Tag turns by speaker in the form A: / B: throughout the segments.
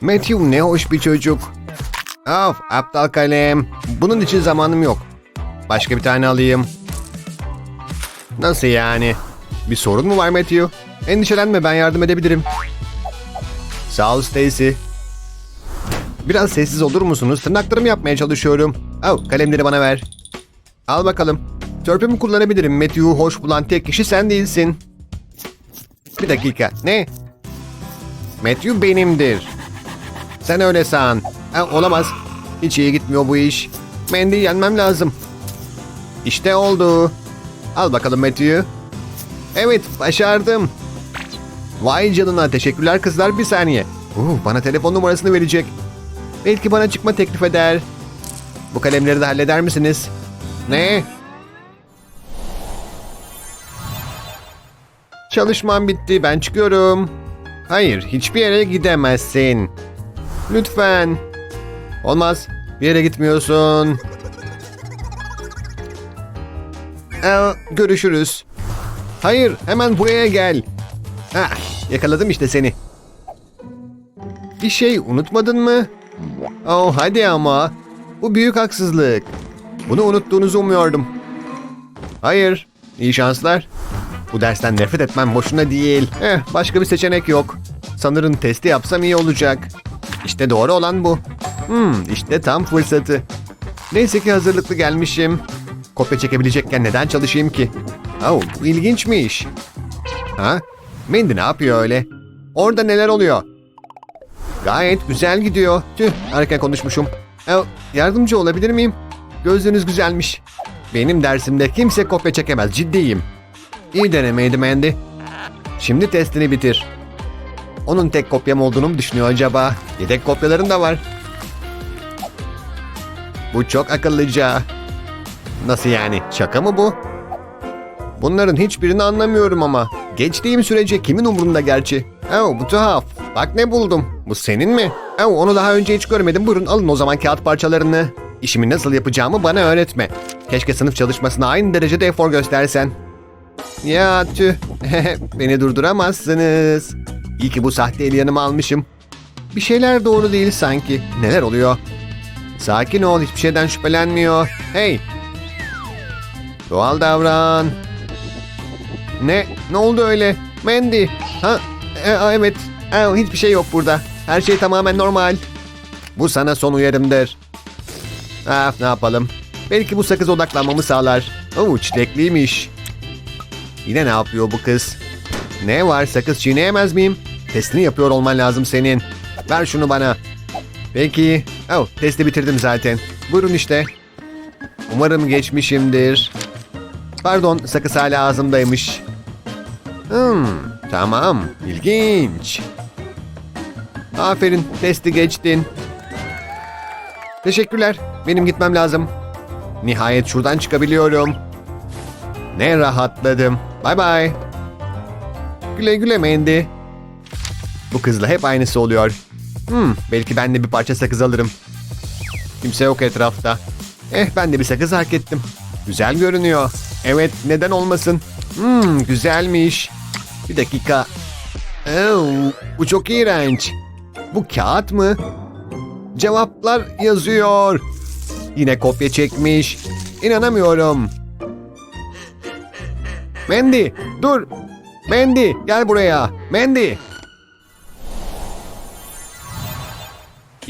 A: Matthew ne hoş bir çocuk. Of aptal kalem. Bunun için zamanım yok. Başka bir tane alayım. Nasıl yani? Bir sorun mu var Matthew? Endişelenme ben yardım edebilirim. Sağ ol Stacy. Biraz sessiz olur musunuz? Tırnaklarımı yapmaya çalışıyorum. Oh, kalemleri bana ver. Al bakalım. Törpümü kullanabilirim. Matthew'u hoş bulan tek kişi sen değilsin. Bir dakika. Ne? Matthew benimdir. Sen öyle san. Ha, olamaz. Hiç iyi gitmiyor bu iş. Mandy yenmem lazım. İşte oldu. Al bakalım Matthew. Evet başardım. Vay canına teşekkürler kızlar bir saniye. Uh, bana telefon numarasını verecek. Belki bana çıkma teklif eder. Bu kalemleri de halleder misiniz? Ne? Çalışmam bitti ben çıkıyorum. Hayır hiçbir yere gidemezsin. Lütfen. Olmaz. Bir yere gitmiyorsun. Ee, görüşürüz. Hayır, hemen buraya gel. Ha, yakaladım işte seni. Bir şey unutmadın mı? Oh, hadi ama. Bu büyük haksızlık. Bunu unuttuğunuzu umuyordum. Hayır, iyi şanslar. Bu dersten nefret etmem boşuna değil. Eh, başka bir seçenek yok. Sanırım testi yapsam iyi olacak. İşte doğru olan bu. Hmm, işte tam fırsatı. Neyse ki hazırlıklı gelmişim. Kopya çekebilecekken neden çalışayım ki? Oh, bu ilginçmiş. Ha? Mandy ne yapıyor öyle? Orada neler oluyor? Gayet güzel gidiyor. Tüh, erken konuşmuşum. Oh, yardımcı olabilir miyim? Gözünüz güzelmiş. Benim dersimde kimse kopya çekemez, ciddiyim. İyi denemeydi Mandy. Şimdi testini bitir. Onun tek kopyam olduğunu mu düşünüyor acaba? Yedek kopyaların da var. Bu çok akıllıca. Nasıl yani? Şaka mı bu? Bunların hiçbirini anlamıyorum ama. Geçtiğim sürece kimin umurunda gerçi? Oh bu tuhaf. Bak ne buldum. Bu senin mi? Oh onu daha önce hiç görmedim. Buyurun alın o zaman kağıt parçalarını. İşimi nasıl yapacağımı bana öğretme. Keşke sınıf çalışmasına aynı derecede efor göstersen. Ya tüh. Beni durduramazsınız. İyi ki bu sahte eli yanıma almışım. Bir şeyler doğru değil sanki. Neler oluyor? Sakin ol, hiçbir şeyden şüphelenmiyor. Hey! Doğal davran. Ne? Ne oldu öyle? Mandy. Ha? E, evet. E, hiçbir şey yok burada. Her şey tamamen normal. Bu sana son uyarımdır. Ah, ne yapalım? Belki bu sakız odaklanmamı sağlar. Oo, çilekliymiş. Yine ne yapıyor bu kız? Ne var sakız çiğneyemez miyim? Testini yapıyor olman lazım senin. Ver şunu bana. Peki. Oh, testi bitirdim zaten. Buyurun işte. Umarım geçmişimdir. Pardon, sakız hala ağzımdaymış. Hmm, tamam. İlginç. Aferin, testi geçtin. Teşekkürler. Benim gitmem lazım. Nihayet şuradan çıkabiliyorum. Ne rahatladım. Bay bay. Güle güle Mandy. Bu kızla hep aynısı oluyor. Hmm, belki ben de bir parça sakız alırım. Kimse yok etrafta. Eh ben de bir sakız hak ettim. Güzel görünüyor. Evet neden olmasın. Hmm, güzelmiş. Bir dakika. Oh, bu çok iğrenç. Bu kağıt mı? Cevaplar yazıyor. Yine kopya çekmiş. İnanamıyorum. Mandy dur. Mandy gel buraya. Mandy.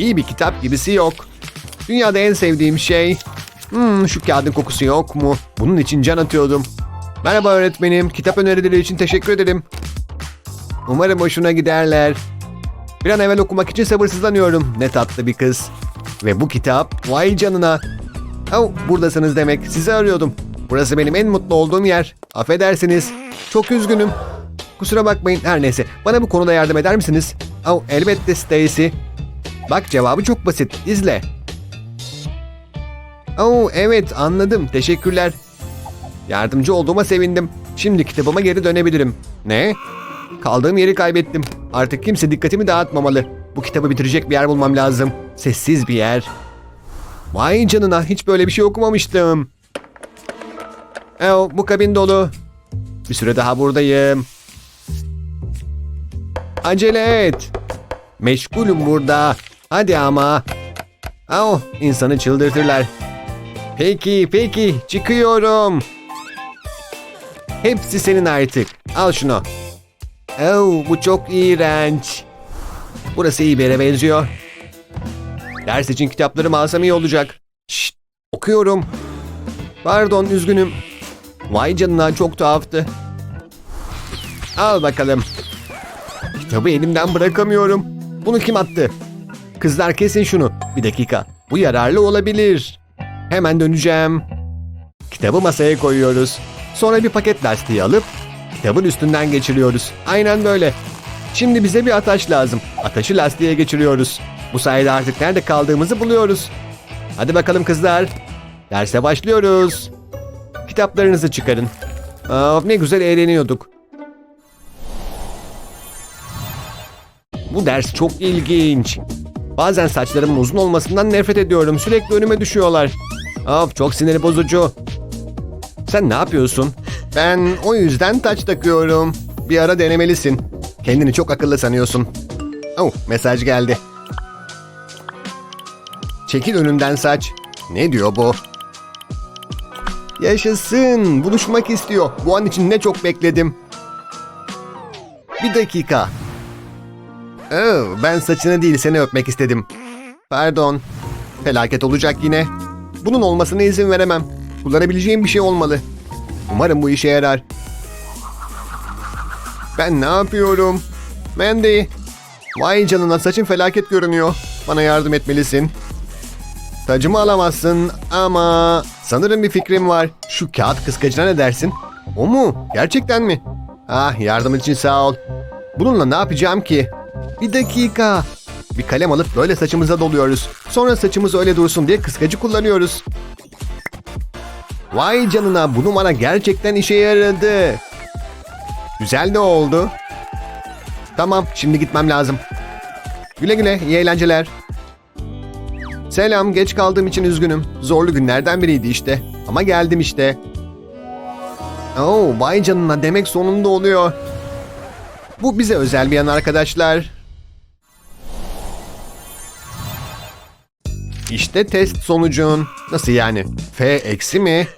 A: İyi bir kitap gibisi yok. Dünyada en sevdiğim şey. Hmm, şu kağıdın kokusu yok mu? Bunun için can atıyordum. Merhaba öğretmenim. Kitap önerileri için teşekkür ederim. Umarım hoşuna giderler. Bir an evvel okumak için sabırsızlanıyorum. Ne tatlı bir kız. Ve bu kitap vay canına. Oh, buradasınız demek. Sizi arıyordum. Burası benim en mutlu olduğum yer. Affedersiniz. Çok üzgünüm. Kusura bakmayın. Her neyse. Bana bu konuda yardım eder misiniz? Oh, elbette Stacy. Bak cevabı çok basit. İzle. Oh evet anladım. Teşekkürler. Yardımcı olduğuma sevindim. Şimdi kitabıma geri dönebilirim. Ne? Kaldığım yeri kaybettim. Artık kimse dikkatimi dağıtmamalı. Bu kitabı bitirecek bir yer bulmam lazım. Sessiz bir yer. Vay canına hiç böyle bir şey okumamıştım. Oh, bu kabin dolu. Bir süre daha buradayım. Acele et. Meşgulüm burada. Hadi ama. Au, insanı çıldırtırlar. Peki, peki. Çıkıyorum. Hepsi senin artık. Al şunu. Oh, bu çok iğrenç. Burası iyi bir yere benziyor. Ders için kitaplarımı alsam iyi olacak. Şşt, okuyorum. Pardon, üzgünüm. Vay canına çok tuhaftı. Al bakalım. Kitabı elimden bırakamıyorum. Bunu kim attı? Kızlar kesin şunu. Bir dakika. Bu yararlı olabilir. Hemen döneceğim. Kitabı masaya koyuyoruz. Sonra bir paket lastiği alıp kitabın üstünden geçiriyoruz. Aynen böyle. Şimdi bize bir ataş lazım. Ataşı lastiğe geçiriyoruz. Bu sayede artık nerede kaldığımızı buluyoruz. Hadi bakalım kızlar. Derse başlıyoruz. Kitaplarınızı çıkarın. Aa, ne güzel eğleniyorduk. Bu ders çok ilginç. Bazen saçlarımın uzun olmasından nefret ediyorum. Sürekli önüme düşüyorlar. Of çok siniri bozucu. Sen ne yapıyorsun? Ben o yüzden taç takıyorum. Bir ara denemelisin. Kendini çok akıllı sanıyorsun. Oh mesaj geldi. Çekil önümden saç. Ne diyor bu? Yaşasın. Buluşmak istiyor. Bu an için ne çok bekledim. Bir dakika. Oh, ben saçını değil seni öpmek istedim. Pardon. Felaket olacak yine. Bunun olmasına izin veremem. Kullanabileceğim bir şey olmalı. Umarım bu işe yarar. Ben ne yapıyorum? Mandy. Vay canına saçın felaket görünüyor. Bana yardım etmelisin. Tacımı alamazsın ama sanırım bir fikrim var. Şu kağıt kıskacına ne dersin? O mu? Gerçekten mi? Ah yardım için sağ ol. Bununla ne yapacağım ki? Bir dakika. Bir kalem alıp böyle saçımıza doluyoruz. Sonra saçımız öyle dursun diye kıskacı kullanıyoruz. Vay canına bu numara gerçekten işe yaradı. Güzel de oldu. Tamam şimdi gitmem lazım. Güle güle iyi eğlenceler. Selam geç kaldığım için üzgünüm. Zorlu günlerden biriydi işte. Ama geldim işte. Oo vay canına demek sonunda oluyor. Bu bize özel bir an arkadaşlar. İşte test sonucun. Nasıl yani? F eksi mi?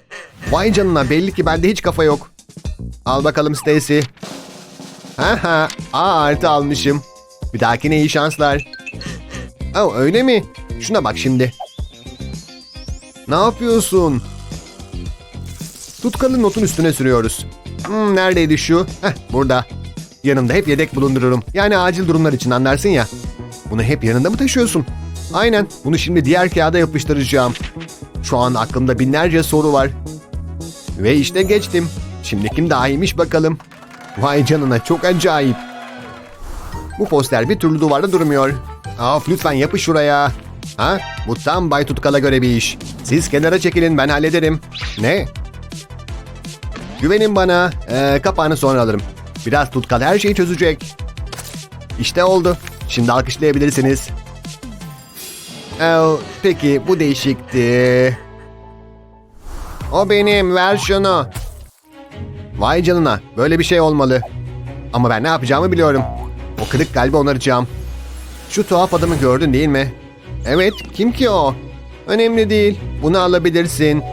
A: Vay canına belli ki bende hiç kafa yok. Al bakalım Stacy. Haha A artı almışım. Bir dahakine iyi şanslar. Oh öyle mi? Şuna bak şimdi. Ne yapıyorsun? Tutkalı notun üstüne sürüyoruz. Hmm, neredeydi şu? Heh burada. Yanımda hep yedek bulundururum. Yani acil durumlar için anlarsın ya. Bunu hep yanında mı taşıyorsun? Aynen. Bunu şimdi diğer kağıda yapıştıracağım. Şu an aklımda binlerce soru var. Ve işte geçtim. Şimdi kim daha iyiymiş bakalım. Vay canına çok acayip. Bu poster bir türlü duvarda durmuyor. Of lütfen yapış şuraya. Ha? Bu tam Bay Tutkal'a göre bir iş. Siz kenara çekilin ben hallederim. Ne? Güvenin bana. Ee, kapağını sonra alırım. Biraz tutkal her şeyi çözecek. İşte oldu. Şimdi alkışlayabilirsiniz. Oh, peki bu değişikti. O benim ver şunu. Vay canına böyle bir şey olmalı. Ama ben ne yapacağımı biliyorum. O kırık kalbi onaracağım. Şu tuhaf adamı gördün değil mi? Evet kim ki o? Önemli değil bunu alabilirsin.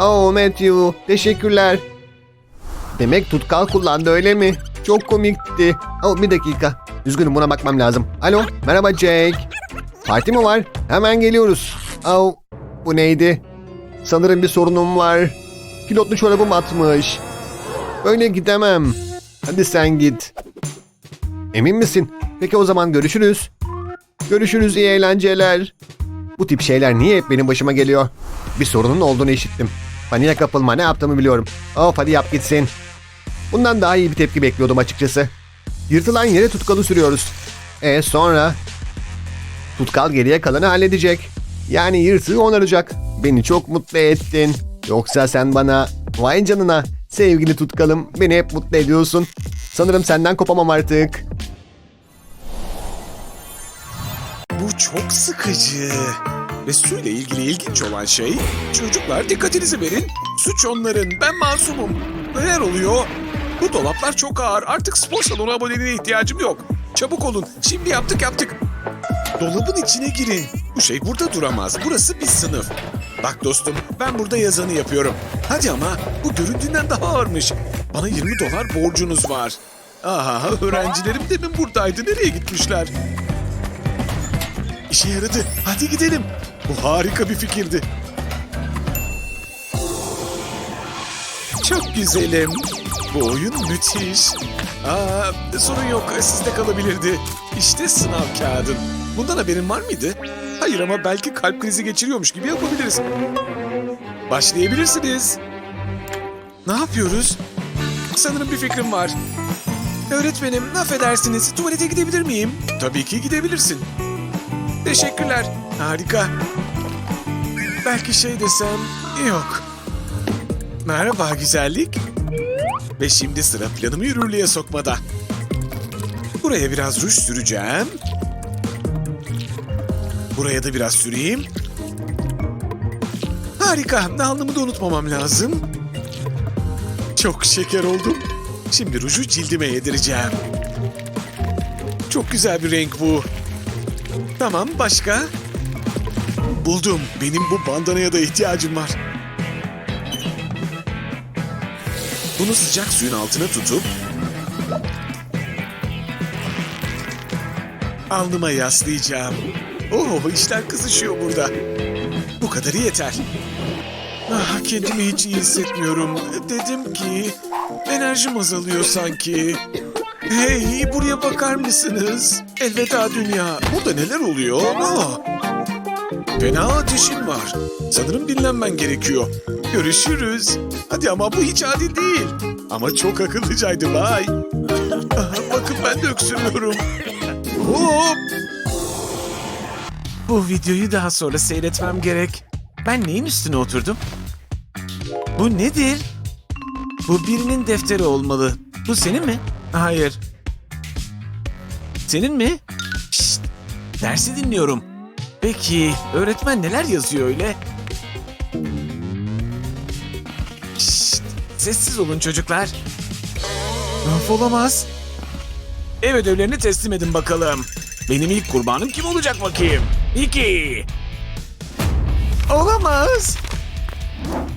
A: Oh Matthew teşekkürler. Demek tutkal kullandı öyle mi? Çok komikti. Oh bir dakika. Üzgünüm buna bakmam lazım. Alo merhaba Jake. Parti mi var? Hemen geliyoruz. Oh bu neydi? Sanırım bir sorunum var. Pilotlu çorabım atmış. Böyle gidemem. Hadi sen git. Emin misin? Peki o zaman görüşürüz. Görüşürüz iyi eğlenceler. Bu tip şeyler niye hep benim başıma geliyor? Bir sorunun olduğunu işittim. Paniğe kapılma ne yaptığımı biliyorum. Of hadi yap gitsin. Bundan daha iyi bir tepki bekliyordum açıkçası. Yırtılan yere tutkalı sürüyoruz. E sonra? Tutkal geriye kalanı halledecek. Yani yırtığı onaracak. Beni çok mutlu ettin. Yoksa sen bana vay canına sevgili tutkalım beni hep mutlu ediyorsun. Sanırım senden kopamam artık.
B: Bu çok sıkıcı. Ve suyla ilgili ilginç olan şey, çocuklar dikkatinizi verin. Suç onların, ben masumum. Neler oluyor? Bu dolaplar çok ağır. Artık spor salonu aboneliğine ihtiyacım yok. Çabuk olun. Şimdi yaptık yaptık. Dolabın içine girin. Bu şey burada duramaz. Burası bir sınıf. Bak dostum ben burada yazanı yapıyorum. Hadi ama bu göründüğünden daha ağırmış. Bana 20 dolar borcunuz var. Aha öğrencilerim demin buradaydı. Nereye gitmişler? İşe yaradı. Hadi gidelim. Bu harika bir fikirdi. Çok güzelim. Bu oyun müthiş. Aa, sorun yok. Sizde kalabilirdi. İşte sınav kağıdın. Bundan haberin var mıydı? Hayır ama belki kalp krizi geçiriyormuş gibi yapabiliriz. Başlayabilirsiniz. Ne yapıyoruz? Sanırım bir fikrim var. Öğretmenim, affedersiniz. Tuvalete gidebilir miyim? Tabii ki gidebilirsin. Teşekkürler. Harika. Belki şey desem... Yok. Merhaba güzellik. Ve şimdi sıra planımı yürürlüğe sokmada. Buraya biraz ruj süreceğim. Buraya da biraz süreyim. Harika. Alnımı da unutmamam lazım. Çok şeker oldum. Şimdi ruju cildime yedireceğim. Çok güzel bir renk bu. Tamam başka? Buldum. Benim bu bandanaya da ihtiyacım var. Bunu sıcak suyun altına tutup alnıma yaslayacağım. Oh işler kızışıyor burada. Bu kadarı yeter. Ah, kendimi hiç iyi hissetmiyorum. Dedim ki enerjim azalıyor sanki. Hey buraya bakar mısınız? Elveda dünya. Burada neler oluyor? Aa, fena ateşin var. Sanırım dinlenmen gerekiyor. Görüşürüz. Hadi ama bu hiç adil değil. Ama çok akıllıcaydı bay. Bakın ben de öksürüyorum. Hop! Bu videoyu daha sonra seyretmem gerek. Ben neyin üstüne oturdum? Bu nedir? Bu birinin defteri olmalı. Bu senin mi? Hayır. Senin mi? Şşt, dersi dinliyorum. Peki öğretmen neler yazıyor öyle? Şşt, sessiz olun çocuklar. Of olamaz. Ev ödevlerini teslim edin bakalım. Benim ilk kurbanım kim olacak bakayım? İki. Olamaz.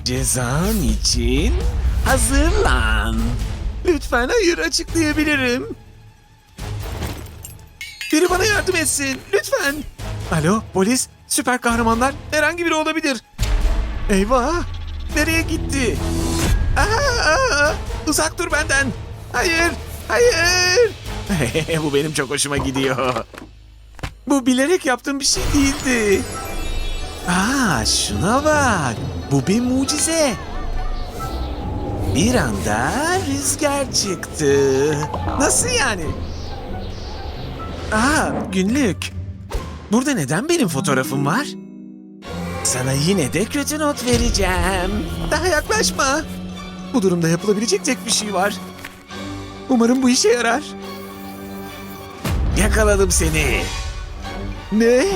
B: Cezan için hazırlan. Lütfen hayır açıklayabilirim. Biri bana yardım etsin. Lütfen. Alo polis. Süper kahramanlar. Herhangi biri olabilir. Eyvah. Nereye gitti? Aa, aa, uzak dur benden. Hayır. Hayır. Bu benim çok hoşuma gidiyor. Bu bilerek yaptığım bir şey değildi. Aa şuna bak. Bu bir mucize. Bir anda rüzgar çıktı. Nasıl yani? Aa günlük. Burada neden benim fotoğrafım var? Sana yine de kötü not vereceğim. Daha yaklaşma. Bu durumda yapılabilecek tek bir şey var. Umarım bu işe yarar. Yakaladım seni. Ne?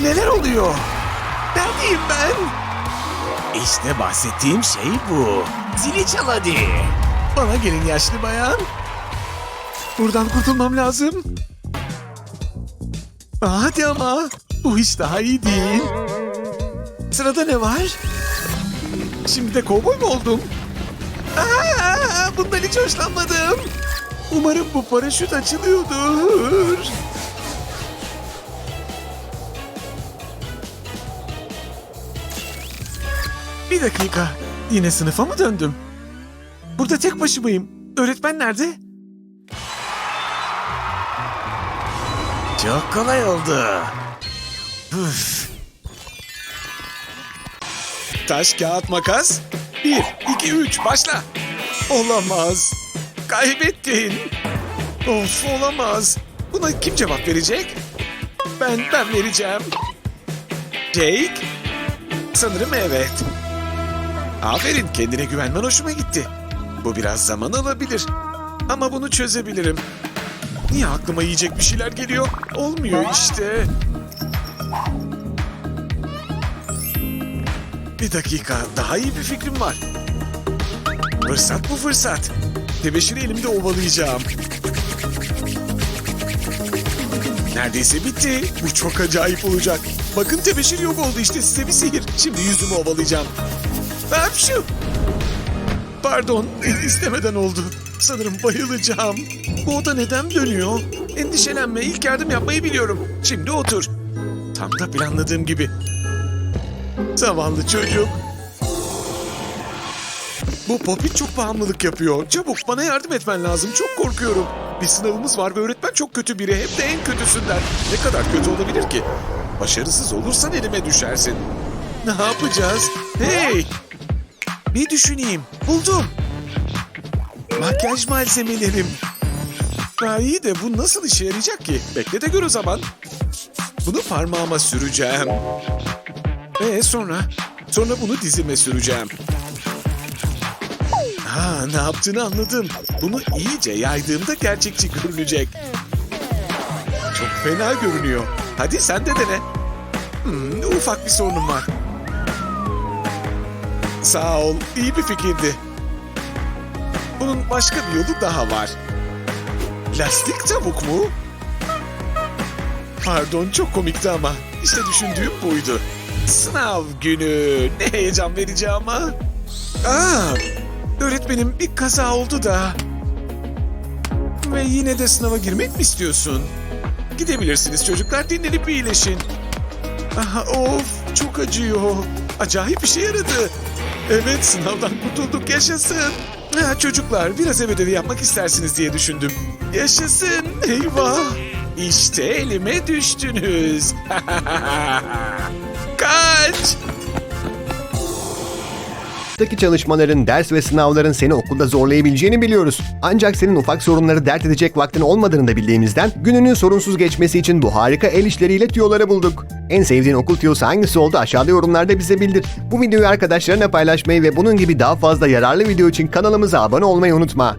B: Neler oluyor? Neredeyim ben? İşte bahsettiğim şey bu. Zili çal hadi. Bana gelin yaşlı bayan. Buradan kurtulmam lazım. Hadi ama. Bu hiç daha iyi değil. Sırada ne var? Şimdi de kovboy mu oldum? Aa, bundan hiç hoşlanmadım. Umarım bu paraşüt açılıyordur. Bir dakika. Yine sınıfa mı döndüm? Burada tek başımayım. Öğretmen nerede? Çok kolay oldu. Üf. Taş, kağıt, makas. Bir, iki, üç, başla. Olamaz. Kaybettin. Of olamaz. Buna kim cevap verecek? Ben, ben vereceğim. Jake? Sanırım evet. Aferin kendine güvenmen hoşuma gitti. Bu biraz zaman alabilir. Ama bunu çözebilirim. Niye aklıma yiyecek bir şeyler geliyor? Olmuyor işte. Bir dakika, daha iyi bir fikrim var. Fırsat bu fırsat. Tebeşiri elimde ovalayacağım. Neredeyse bitti. Bu çok acayip olacak. Bakın tebeşir yok oldu işte size bir sihir. Şimdi yüzümü ovalayacağım. Hapşu! Pardon, istemeden oldu. Sanırım bayılacağım. Bu oda neden dönüyor? Endişelenme, ilk yardım yapmayı biliyorum. Şimdi otur. Tam da planladığım gibi. Zavallı çocuk. Bu Popit çok bağımlılık yapıyor. Çabuk bana yardım etmen lazım. Çok korkuyorum. Bir sınavımız var ve öğretmen çok kötü biri. Hem de en kötüsünden. Ne kadar kötü olabilir ki? Başarısız olursan elime düşersin. Ne yapacağız? Hey! Bir düşüneyim. Buldum. Makyaj malzemelerim. Ha iyi de bu nasıl işe yarayacak ki? Bekle de gör o zaman. Bunu parmağıma süreceğim. Ve sonra? Sonra bunu dizime süreceğim. Ha ne yaptığını anladım. Bunu iyice yaydığımda gerçekçi görünecek. Çok fena görünüyor. Hadi sen de dene. Hmm, ufak bir sorunum var. Sağ ol, iyi bir fikirdi. Bunun başka bir yolu daha var. Lastik tavuk mu? Pardon çok komikti ama. İşte düşündüğüm buydu. Sınav günü. Ne heyecan verici ama. Aa, öğretmenim bir kaza oldu da. Ve yine de sınava girmek mi istiyorsun? Gidebilirsiniz çocuklar dinlenip iyileşin. Aha, of çok acıyor. Acayip işe yaradı. Evet sınavdan kurtulduk yaşasın. Ha, çocuklar biraz ev ödevi yapmak istersiniz diye düşündüm. Yaşasın eyvah. İşte elime düştünüz. Kaç.
A: Sınıftaki çalışmaların, ders ve sınavların seni okulda zorlayabileceğini biliyoruz. Ancak senin ufak sorunları dert edecek vaktin olmadığını da bildiğimizden gününün sorunsuz geçmesi için bu harika el işleriyle tüyoları bulduk. En sevdiğin okul tüyosu hangisi oldu aşağıda yorumlarda bize bildir. Bu videoyu arkadaşlarına paylaşmayı ve bunun gibi daha fazla yararlı video için kanalımıza abone olmayı unutma.